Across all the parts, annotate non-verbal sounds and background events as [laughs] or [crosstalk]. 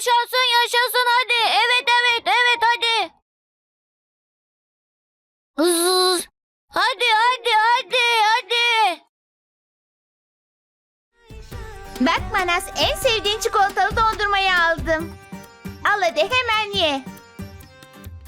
Yaşasın yaşasın hadi. Evet evet evet hadi. Hadi hadi hadi hadi. Bak Manas en sevdiğin çikolatalı dondurmayı aldım. Al hadi hemen ye.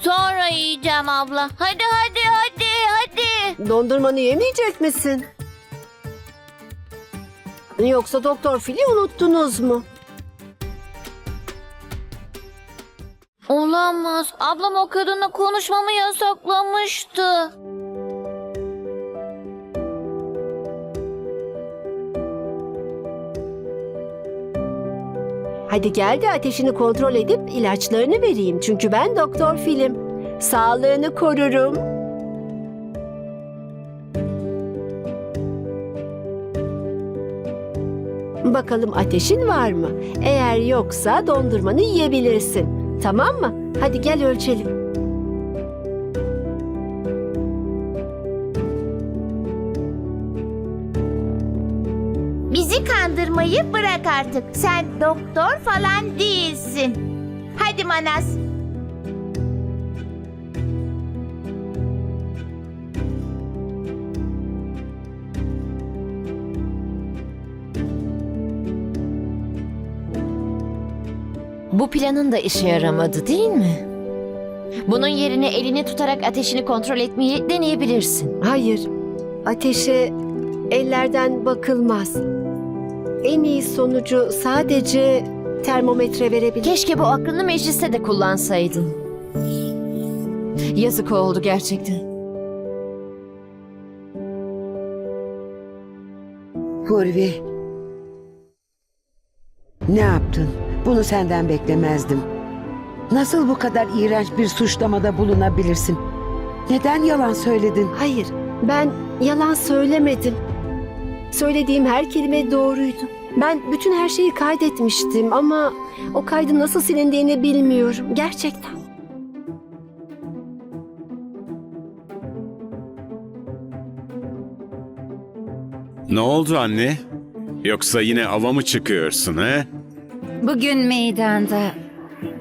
Sonra yiyeceğim abla. Hadi hadi hadi hadi. Dondurmanı yemeyecek misin? Yoksa Doktor Fil'i unuttunuz mu? Olamaz. Ablam o kadınla konuşmamı yasaklamıştı. Hadi gel de ateşini kontrol edip ilaçlarını vereyim. Çünkü ben Doktor Fil'im. Sağlığını korurum. Bakalım ateşin var mı? Eğer yoksa dondurmanı yiyebilirsin. Tamam mı? Hadi gel ölçelim. Bizi kandırmayı bırak artık. Sen doktor falan değilsin. Hadi Manas. Bu planın da işe yaramadı değil mi? Bunun yerine elini tutarak ateşini kontrol etmeyi deneyebilirsin. Hayır. Ateşe ellerden bakılmaz. En iyi sonucu sadece termometre verebilir. Keşke bu aklını mecliste de kullansaydın. Yazık oldu gerçekten. Purvi. Ne yaptın? Bunu senden beklemezdim. Nasıl bu kadar iğrenç bir suçlamada bulunabilirsin? Neden yalan söyledin? Hayır, ben yalan söylemedim. Söylediğim her kelime doğruydu. Ben bütün her şeyi kaydetmiştim ama o kaydın nasıl silindiğini bilmiyorum. Gerçekten. Ne oldu anne? Yoksa yine ava mı çıkıyorsun he? Bugün meydanda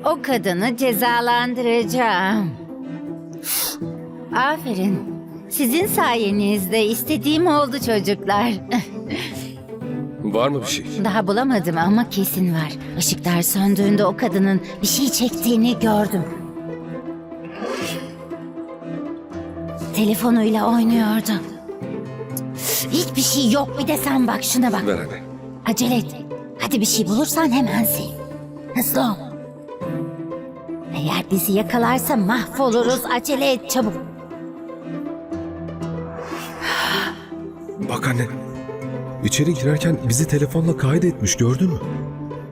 o kadını cezalandıracağım. Aferin. Sizin sayenizde istediğim oldu çocuklar. [laughs] Var mı bir şey? Daha bulamadım ama kesin var. Işıklar söndüğünde o kadının bir şey çektiğini gördüm. Telefonuyla oynuyordu. Hiçbir şey yok bir de sen bak şuna bak. Ver hadi. Acele et. Hadi bir şey bulursan hemen sil. Hızlı ol. Eğer bizi yakalarsa mahvoluruz. Acele et çabuk. Bak anne. İçeri girerken bizi telefonla kaydetmiş gördün mü?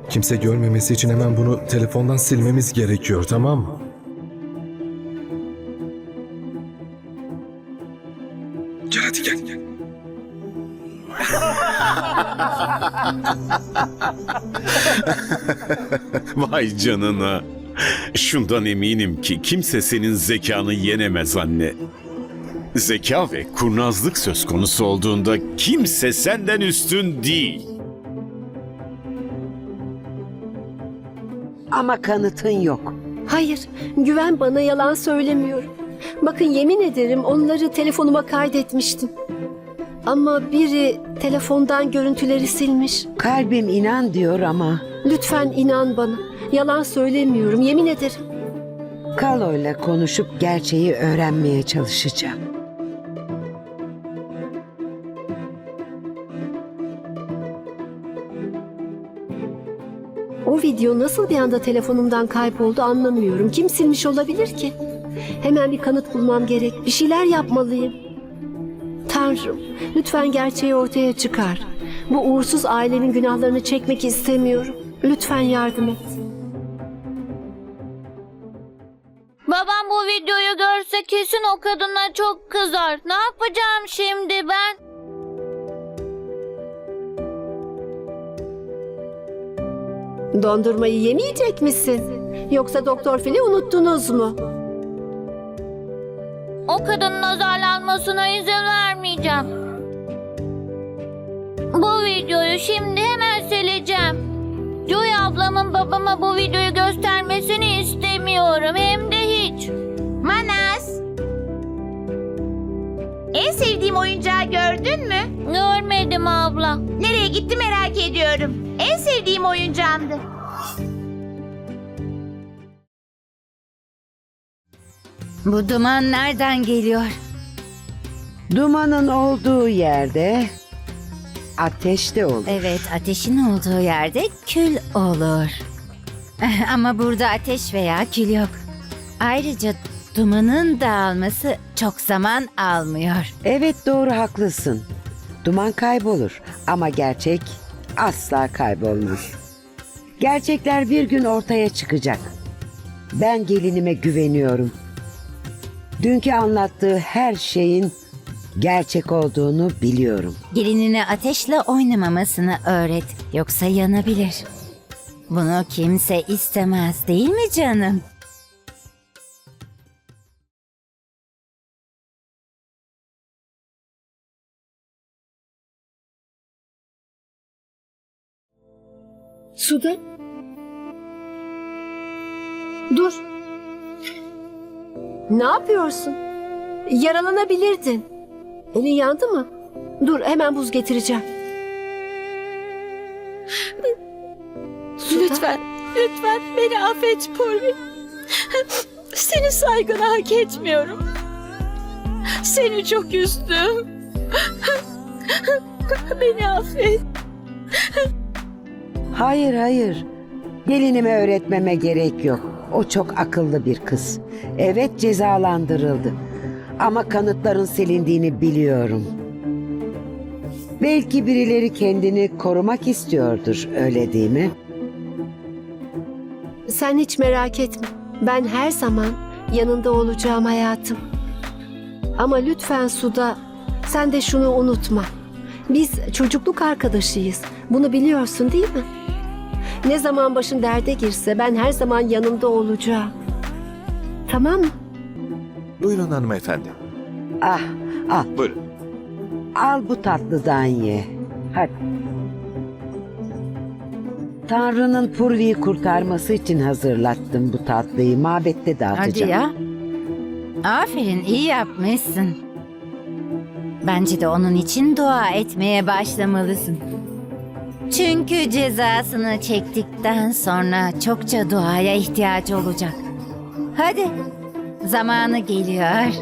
Kimse görmemesi için hemen bunu telefondan silmemiz gerekiyor tamam mı? [laughs] Vay canına. Şundan eminim ki kimse senin zekanı yenemez anne. Zeka ve kurnazlık söz konusu olduğunda kimse senden üstün değil. Ama kanıtın yok. Hayır, güven bana yalan söylemiyorum. Bakın yemin ederim onları telefonuma kaydetmiştim. Ama biri telefondan görüntüleri silmiş. Kalbim inan diyor ama Lütfen inan bana. Yalan söylemiyorum, yemin ederim. Kalo'yla konuşup gerçeği öğrenmeye çalışacağım. O video nasıl bir anda telefonumdan kayboldu anlamıyorum. Kim silmiş olabilir ki? Hemen bir kanıt bulmam gerek. Bir şeyler yapmalıyım. Tanrım, lütfen gerçeği ortaya çıkar. Bu uğursuz ailenin günahlarını çekmek istemiyorum. Lütfen yardım et. Babam bu videoyu görse kesin o kadına çok kızar. Ne yapacağım şimdi ben? Dondurmayı yemeyecek misin? Yoksa Doktor Fil'i unuttunuz mu? O kadının azarlanmasına izin vermeyeceğim. Bu videoyu şimdi hemen sileceğim. Joy abla Halamın babama bu videoyu göstermesini istemiyorum. Hem de hiç. Manas. En sevdiğim oyuncağı gördün mü? Görmedim abla. Nereye gitti merak ediyorum. En sevdiğim oyuncağımdı. Bu duman nereden geliyor? Dumanın olduğu yerde ateş de olur. Evet, ateşin olduğu yerde kül olur. [laughs] Ama burada ateş veya kül yok. Ayrıca dumanın dağılması çok zaman almıyor. Evet doğru haklısın. Duman kaybolur ama gerçek asla kaybolmaz. Gerçekler bir gün ortaya çıkacak. Ben gelinime güveniyorum. Dünkü anlattığı her şeyin gerçek olduğunu biliyorum. Gelinine ateşle oynamamasını öğret. Yoksa yanabilir. Bunu kimse istemez değil mi canım? Suda. Dur. Ne yapıyorsun? Yaralanabilirdin. Elin yandı mı? Dur hemen buz getireceğim. Suda. Lütfen, lütfen beni affet Purvi. Senin saygını hak etmiyorum. Seni çok üzdüm. Beni affet. Hayır hayır. Gelinime öğretmeme gerek yok. O çok akıllı bir kız. Evet cezalandırıldı. Ama kanıtların silindiğini biliyorum. Belki birileri kendini korumak istiyordur, öyle değil mi? Sen hiç merak etme. Ben her zaman yanında olacağım hayatım. Ama lütfen Suda sen de şunu unutma. Biz çocukluk arkadaşıyız. Bunu biliyorsun değil mi? Ne zaman başın derde girse ben her zaman yanında olacağım. Tamam mı? Buyurun hanımefendi. Ah, al. Buyurun. Al bu tatlıdan ye. Hadi. Tanrı'nın Purvi'yi kurtarması için hazırlattım bu tatlıyı. Mabette Hadi dağıtacağım. ya. Aferin, iyi yapmışsın. Bence de onun için dua etmeye başlamalısın. Çünkü cezasını çektikten sonra çokça duaya ihtiyacı olacak. Hadi, zamanı geliyor.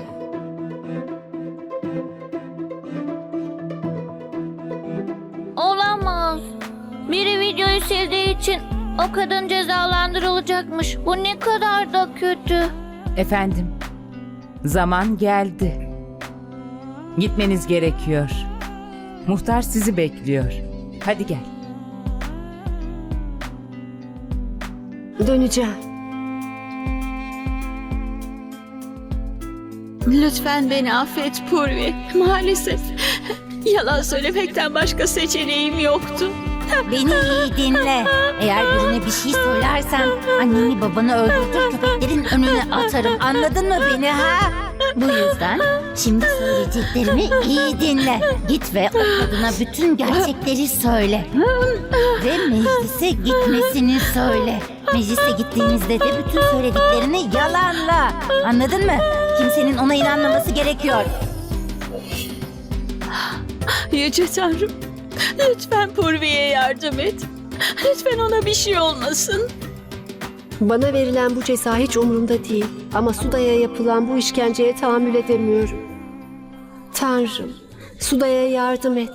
Olamaz. Biri videoyu sevdiği için o kadın cezalandırılacakmış. Bu ne kadar da kötü. Efendim, zaman geldi. Gitmeniz gerekiyor. Muhtar sizi bekliyor. Hadi gel. Döneceğim. Lütfen beni affet Purvi. Maalesef yalan söylemekten başka seçeneğim yoktu. Beni iyi dinle. Eğer birine bir şey söylersen anneni babanı öldürtür köpeklerin önüne atarım. Anladın mı beni ha? Bu yüzden şimdi söyleyeceklerimi iyi dinle. Git ve o kadına bütün gerçekleri söyle. Ve meclise gitmesini söyle. Meclise gittiğinizde de bütün söylediklerini yalanla. Anladın mı? Kimsenin ona inanmaması gerekiyor. Yüce Tanrım, lütfen Purvi'ye yardım et. Lütfen ona bir şey olmasın. Bana verilen bu ceza hiç umurumda değil. Ama Suda'ya yapılan bu işkenceye tahammül edemiyorum. Tanrım, Suda'ya yardım et.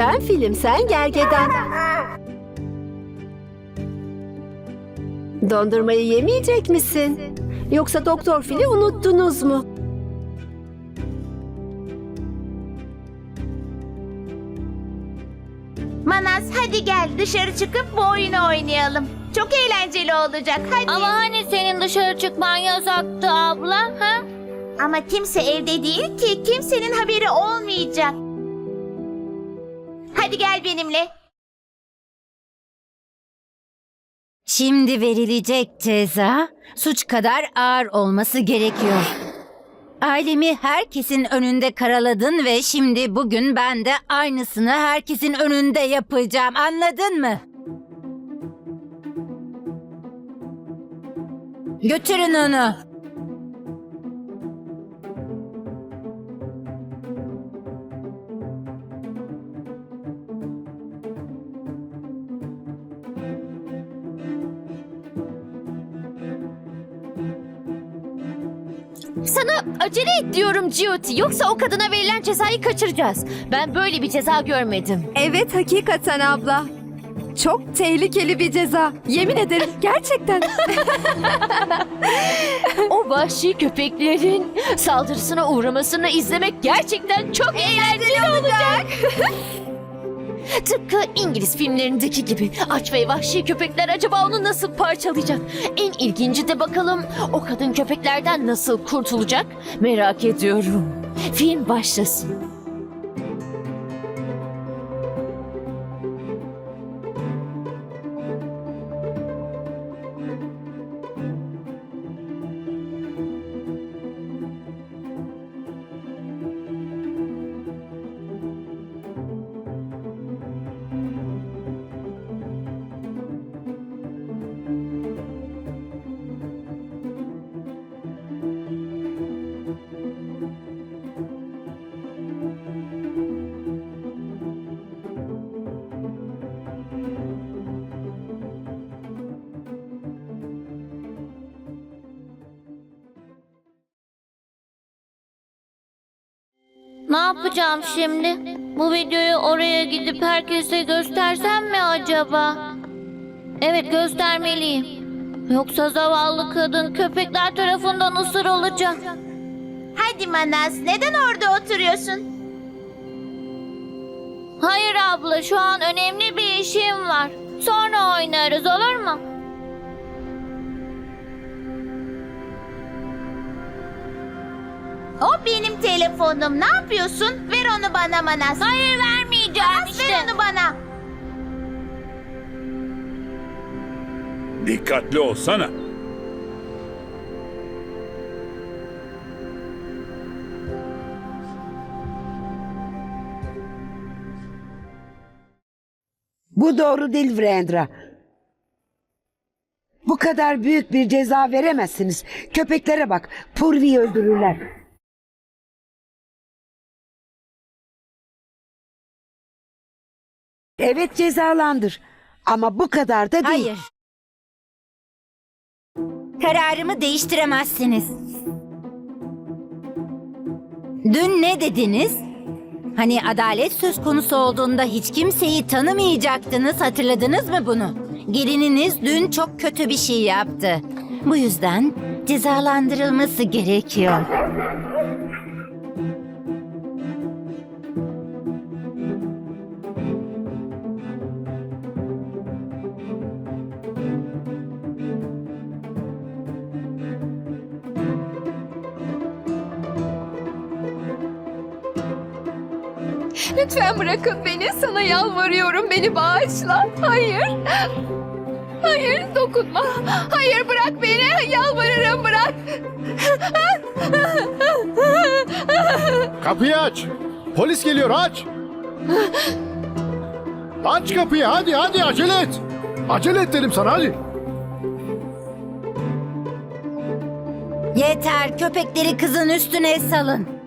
Ben film, sen gergedan. Dondurmayı yemeyecek misin? Yoksa Doktor Fil'i unuttunuz mu? Manas hadi gel dışarı çıkıp bu oyunu oynayalım. Çok eğlenceli olacak hadi. Ama hani senin dışarı çıkman yasaktı abla? Ha? Ama kimse evde değil ki kimsenin haberi olmayacak. Hadi gel benimle. Şimdi verilecek ceza suç kadar ağır olması gerekiyor. Ailemi herkesin önünde karaladın ve şimdi bugün ben de aynısını herkesin önünde yapacağım. Anladın mı? Götürün onu. Sana acele et diyorum Jyoti. Yoksa o kadına verilen cezayı kaçıracağız. Ben böyle bir ceza görmedim. Evet hakikaten abla. Çok tehlikeli bir ceza. Yemin ederim gerçekten. [laughs] O vahşi köpeklerin saldırısına uğramasını izlemek gerçekten çok eğlenceli olacak. [laughs] Tıpkı İngiliz filmlerindeki gibi aç ve vahşi köpekler acaba onu nasıl parçalayacak? En ilginci de bakalım o kadın köpeklerden nasıl kurtulacak? Merak ediyorum. Film başlasın. Yapacağım şimdi? Bu videoyu oraya gidip herkese göstersem mi acaba? Evet göstermeliyim. Yoksa zavallı kadın köpekler tarafından ısırılacak. Hadi Manas neden orada oturuyorsun? Hayır abla şu an önemli bir işim var. Sonra oynarız olur mu? O benim telefonum. Ne yapıyorsun? Ver onu bana Manas. Hayır vermeyeceğim Manas işte. ver onu bana. Dikkatli olsana. Bu doğru değil Vrendra. Bu kadar büyük bir ceza veremezsiniz. Köpeklere bak. Purvi'yi öldürürler. Evet cezalandır. Ama bu kadar da değil. Hayır. Kararımı değiştiremezsiniz. Dün ne dediniz? Hani adalet söz konusu olduğunda hiç kimseyi tanımayacaktınız hatırladınız mı bunu? Gelininiz dün çok kötü bir şey yaptı. Bu yüzden cezalandırılması gerekiyor. Lütfen bırakın beni. Sana yalvarıyorum. Beni bağışla. Hayır. Hayır dokunma. Hayır bırak beni. Yalvarırım bırak. Kapıyı aç. Polis geliyor aç. Aç kapıyı hadi hadi acele et. Acele et dedim sana hadi. Yeter köpekleri kızın üstüne salın.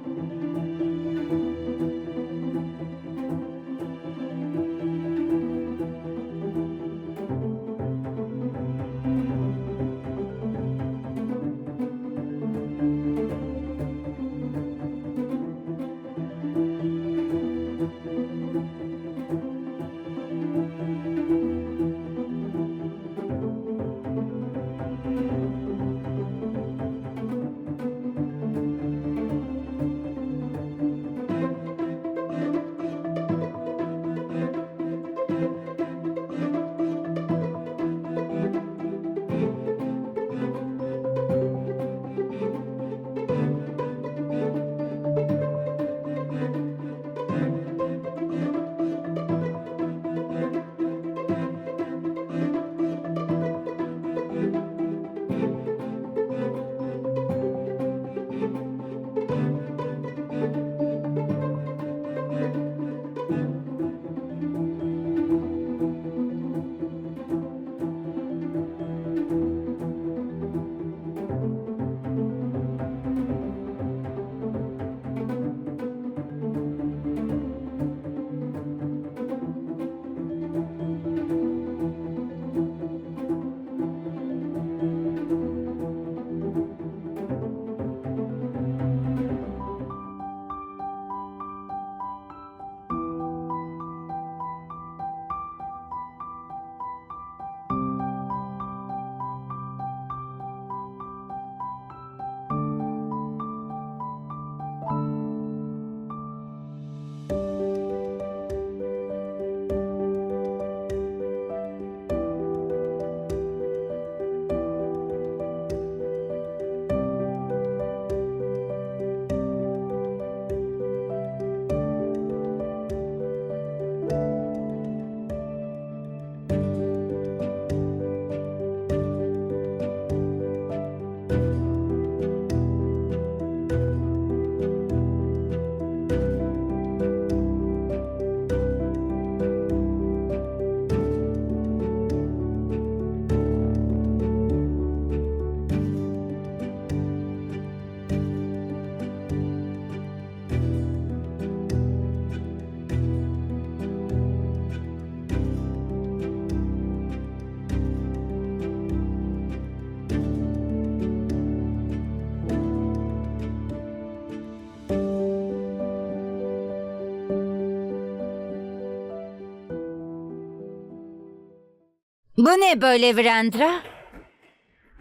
Bu ne böyle Virendra?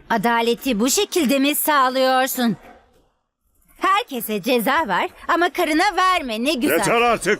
Adaleti bu şekilde mi sağlıyorsun? Herkese ceza ver ama karına verme ne güzel. Yeter artık.